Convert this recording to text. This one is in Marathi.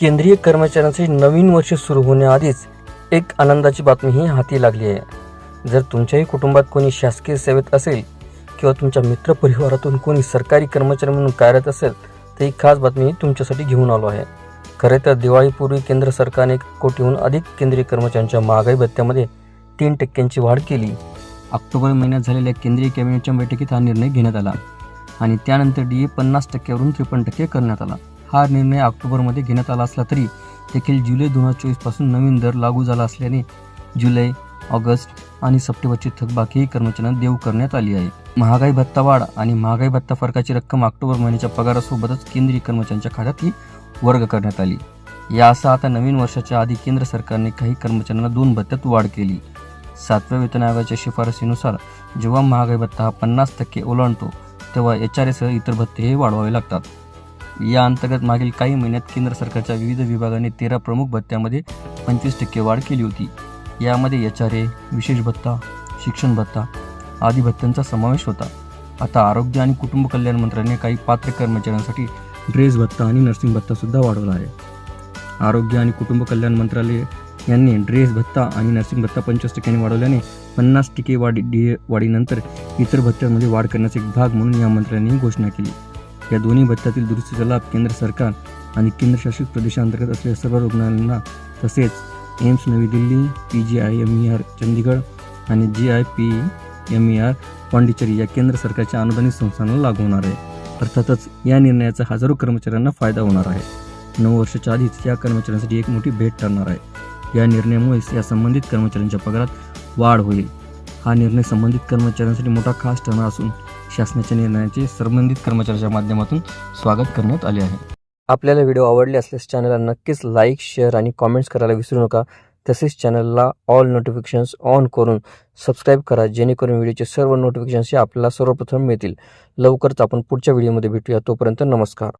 केंद्रीय कर्मचाऱ्यांचे नवीन वर्ष सुरू होण्याआधीच एक आनंदाची बातमी ही हाती लागली आहे. जर तुमच्याही कुटुंबात कोणी शासकीय सेवेत असेल किंवा तुमच्या मित्रपरिवारातून कोणी सरकारी कर्मचारी म्हणून कार्यरत असेल तर ही खास बातमी तुमच्यासाठी घेऊन आलो आहे. खरे तर दिवाळीपूर्वी केंद्र सरकारने एक कोटीहून अधिक केंद्रीय कर्मचाऱ्यांच्या महागाई भत्त्यामध्ये तीन टक्क्यांची वाढ केली. ऑक्टोबर महिन्यात झालेल्या केंद्रीय कॅबिनेटच्या बैठकीत हा निर्णय घेण्यात आला आणि त्यानंतर डी ए पन्नास टक्क्यावरून त्रेपन्न टक्के करण्यात आला. हा निर्णय ऑक्टोबरमध्ये घेण्यात आला असला तरी देखील जुलै दोन हजार चोवीसपासून नवीन दर लागू झाला असल्याने जुलै ऑगस्ट आणि सप्टेंबरची थकबाकीही कर्मचाऱ्यांना देऊ करण्यात आली आहे. महागाई भत्ता वाढ आणि महागाई भत्ता फरकाची रक्कम ऑक्टोबर महिन्याच्या पगारासोबतच केंद्रीय कर्मचाऱ्यांच्या खात्यातही वर्ग करण्यात आली. या असा आता नवीन वर्षाच्या आधी केंद्र सरकारने काही कर्मचाऱ्यांना दोन भत्त्यात वाढ केली. सातव्या वेतन आयोगाच्या शिफारसीनुसार जेव्हा महागाई भत्ता हा पन्नास टक्के ओलांडतो तेव्हा एच आर एसह इतर भत्तेही वाढवावे लागतात. या अंतर्गत मागील काही महिन्यात केंद्र सरकारच्या विविध विभागाने तेरा प्रमुख भत्त्यामध्ये पंचवीस टक्के वाढ केली होती. यामध्ये एच आर ए विशेष भत्ता शिक्षण भत्ता आदी भत्त्यांचा समावेश होता. आता आरोग्य आणि कुटुंब कल्याण मंत्र्याने काही पात्र कर्मचाऱ्यांसाठी ड्रेस भत्ता आणि नर्सिंग भत्ता सुद्धा वाढवला आहे. आरोग्य आणि कुटुंब कल्याण मंत्रालय यांनी ड्रेस भत्ता आणि नर्सिंग भत्ता पंचवीस टक्क्यांनी वाढवल्याने पन्नास टक्के वाढी डी वाढीनंतर इतर भत्त्यांमध्ये वाढ करण्याचा एक भाग म्हणून या मंत्र्यांनी घोषणा केली. या दोन्ही भत्त्यातील दुरुस्तीचा लाभ केंद्र सरकार आणि केंद्रशासित प्रदेशांतर्गत असलेल्या सर्व रुग्णालयांना तसेच एम्स नवी Delhi P G I M E R Chandigarh आणि G I P M E R Pondicherry या केंद्र सरकारच्या अनुदानित संस्थांना लागू होणार आहे. अर्थातच या निर्णयाचा हजारो कर्मचाऱ्यांना फायदा होणार आहे. नऊ वर्षाच्या आधीच या कर्मचाऱ्यांसाठी एक मोठी भेट ठरणार आहे. या निर्णयामुळे या संबंधित कर्मचाऱ्यांच्या पगारात वाढ होईल. हा निर्णय संबंधित कर्मचाऱ्यांसाठी मोठा खास ठरणार असून शासनाच्या निर्णयाचे संबंधित कर्मचाऱ्याच्या माध्यमातून स्वागत करण्यात आले आहे. आपल्याला व्हिडिओ आवडले असल्यास चॅनलला नक्कीच लाईक शेअर आणि कॉमेंट्स करायला विसरू नका. तसेच चॅनलला ऑल नोटिफिकेशन्स ऑन करून सबस्क्राईब करा जेणेकरून व्हिडिओचे सर्व नोटिफिकेशन्स हे आपल्याला सर्वप्रथम मिळतील. लवकरच आपण पुढच्या व्हिडिओमध्ये भेटूया. तोपर्यंत नमस्कार.